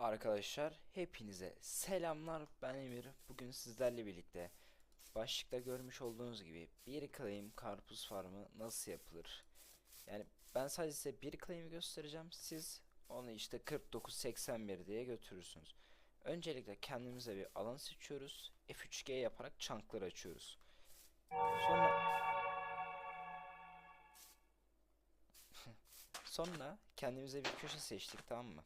Arkadaşlar hepinize selamlar. Ben Emir. Bugün sizlerle birlikte başlıkta görmüş olduğunuz gibi bir claim karpuz farmı nasıl yapılır? Yani ben sadece size bir claim'i göstereceğim. Siz onu işte 4981 diye götürürsünüz. Öncelikle kendimize bir alan seçiyoruz. F3G yaparak çankları açıyoruz. Sonra sonra kendimize bir köşe seçtik tamam mı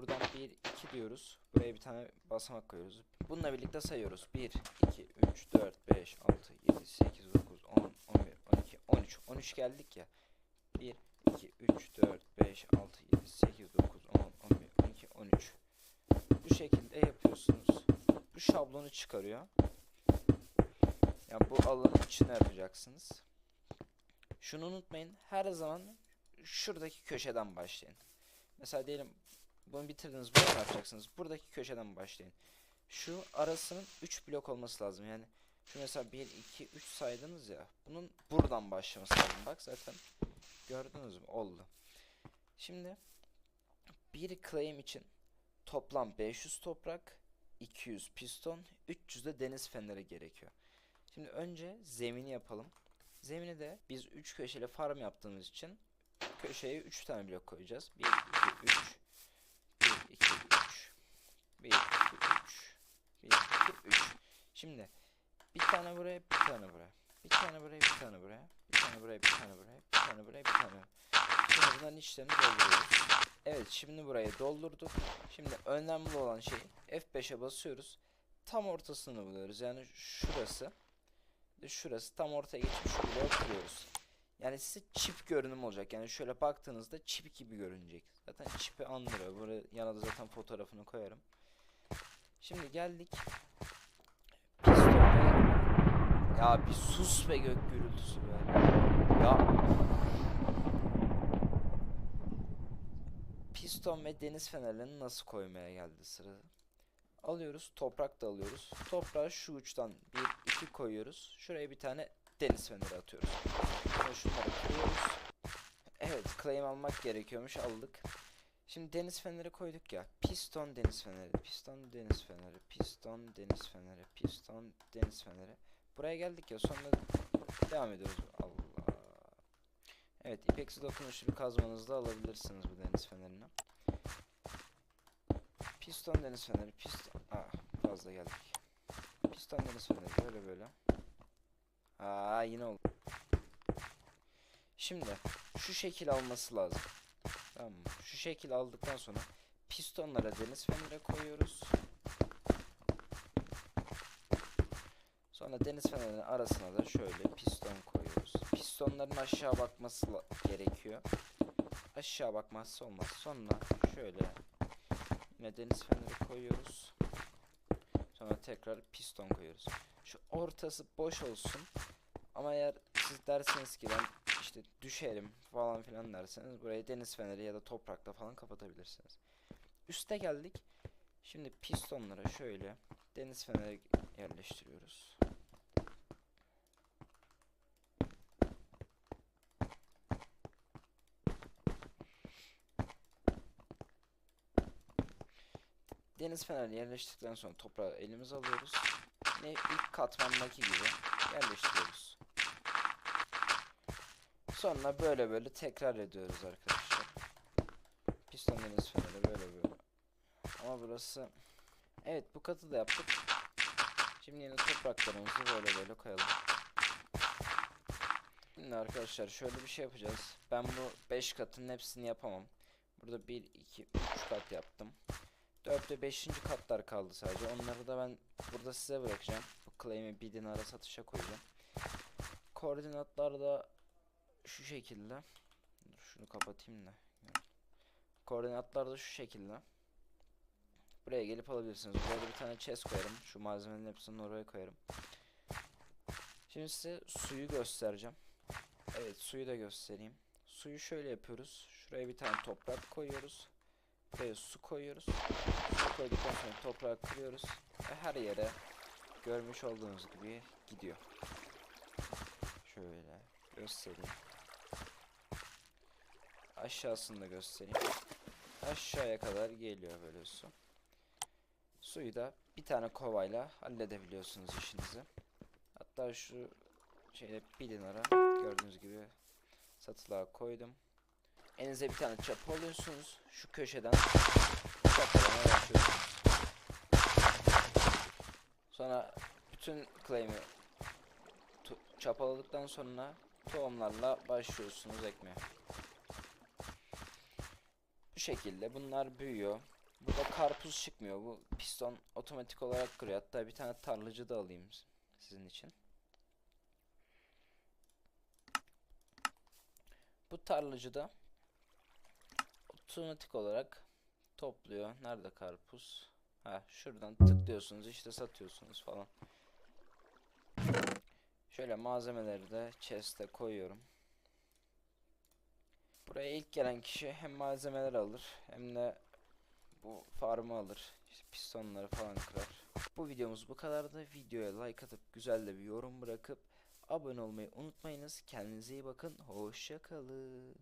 Buradan 1, 2 diyoruz. Buraya bir tane basamak koyuyoruz. Bununla birlikte sayıyoruz. 1, 2, 3, 4, 5, 6, 7, 8, 9, 10, 11, 12, 13. 13 geldik ya. 1, 2, 3, 4, 5, 6, 7, 8, 9, 10, 11, 12, 13. Bu şekilde yapıyorsunuz. Bu şablonu çıkarıyor. Yani bu alanın içine yapacaksınız. Şunu unutmayın. Her zaman şuradaki köşeden başlayın. Mesela diyelim bunu bitirdiniz bunu yapacaksınız. Buradaki köşeden başlayın. Şu arasının 3 blok olması lazım. Yani şu mesela 1, 2, 3 saydınız ya. Bunun buradan başlaması lazım. Bak zaten gördünüz mü? Oldu. Şimdi bir claim için toplam 500 toprak, 200 piston, 300 de deniz feneri gerekiyor. Şimdi önce zemini yapalım. Zemini de biz 3 köşeli farm yaptığımız için köşeye 3 tane blok koyacağız. 1, 2, 3, 1, 2, 3. 1, 2, 3. 1, 2, 3. Şimdi bir tane buraya, bir tane buraya. Bir tane buraya, bir tane buraya. Bir tane buraya, bir tane buraya. Bir tane buraya, bir tane. Şimdi bunların içlerini dolduruyoruz. Evet, şimdi burayı doldurduk. Şimdi önemli olan şey F5'e basıyoruz. Tam ortasını buluyoruz. Yani şurası. Şurası tam ortaya geçmiş bloğu kuruyoruz. Yani size çip görünüm olacak. Yani şöyle baktığınızda çip gibi görünecek. Zaten çipi andırıyor. Buraya yana da zaten fotoğrafını koyarım. Şimdi geldik. Piston ve... Ya bir sus be gök gürültüsü be. Ya... Piston ve deniz fenerlerini nasıl koymaya geldi sıra. Alıyoruz. Toprak da alıyoruz. Toprağı şu uçtan bir iki koyuyoruz. Şuraya bir tane deniz feneri atıyoruz. Sonra şunları kırıyoruz. Evet claim almak gerekiyormuş aldık. Şimdi deniz feneri koyduk ya. Piston deniz feneri, piston deniz feneri, piston deniz feneri, piston deniz feneri. Buraya geldik ya sonra devam ediyoruz. Allah. Evet ipeksi dokunuşlu kazmanızda alabilirsiniz bu deniz fenerini. Piston deniz feneri, piston... Aa fazla geldik. Piston deniz feneri böyle böyle. Aa yine oldu. Şimdi şu şekil alması lazım. Tamam mı? Şu şekil aldıktan sonra pistonlara deniz feneri koyuyoruz. Sonra deniz fenerinin arasına da şöyle piston koyuyoruz. Pistonların aşağı bakması gerekiyor. Aşağı bakmazsa olmaz. Sonra şöyle yine deniz feneri koyuyoruz. Sonra tekrar piston koyuyoruz. Şu ortası boş olsun. Ama eğer siz derseniz ki ben işte düşerim falan filan derseniz burayı deniz feneri ya da toprakla falan kapatabilirsiniz. Üste geldik. Şimdi pistonlara şöyle deniz feneri yerleştiriyoruz. Deniz feneri yerleştirdikten sonra toprağı elimize alıyoruz. Yine ilk katmandaki gibi yerleştiriyoruz. Sonra böyle böyle tekrar ediyoruz arkadaşlar. Piston böyle böyle. Ama burası... Evet bu katı da yaptık. Şimdi yine topraklarımızı böyle böyle koyalım. Şimdi arkadaşlar şöyle bir şey yapacağız. Ben bu 5 katın hepsini yapamam. Burada 1, 2, 3 kat yaptım. 4 ve 5. katlar kaldı sadece. Onları da ben burada size bırakacağım. Bu claim'i bir dinara satışa koyacağım. Koordinatlar da şu şekilde. Dur şunu kapatayım da. Koordinatlar da şu şekilde. Buraya gelip alabilirsiniz. Burada bir tane chest koyarım. Şu malzemenin hepsini oraya koyarım. Şimdi size suyu göstereceğim. Evet suyu da göstereyim. Suyu şöyle yapıyoruz. Şuraya bir tane toprak koyuyoruz. Buraya su koyuyoruz. Su koyduktan sonra toprağı kırıyoruz. Ve her yere görmüş olduğunuz gibi gidiyor. Şöyle göstereyim. Aşağısını da göstereyim. aşağıya kadar geliyor böyle su. Suyu da bir tane kovayla halledebiliyorsunuz işinizi. Hatta şu şeyde bir dinara gördüğünüz gibi satılığa koydum. Elinize bir tane çapa alıyorsunuz. Şu köşeden çapalamaya başlıyorsunuz. Sonra bütün claim'i çapaladıktan sonra tohumlarla başlıyorsunuz ekmeye. Bu şekilde bunlar büyüyor. Burada karpuz çıkmıyor. Bu piston otomatik olarak kırıyor. Hatta bir tane tarlacı da alayım sizin için. Bu tarlacı da otomatik olarak topluyor. Nerede karpuz? Ha şuradan tıklıyorsunuz işte satıyorsunuz falan. Şöyle malzemeleri de chest'e koyuyorum. Buraya ilk gelen kişi hem malzemeler alır hem de bu farmı alır. İşte pistonları falan kırar. Bu videomuz bu kadardı. Videoya like atıp güzel de bir yorum bırakıp abone olmayı unutmayınız. Kendinize iyi bakın. Hoşça kalın.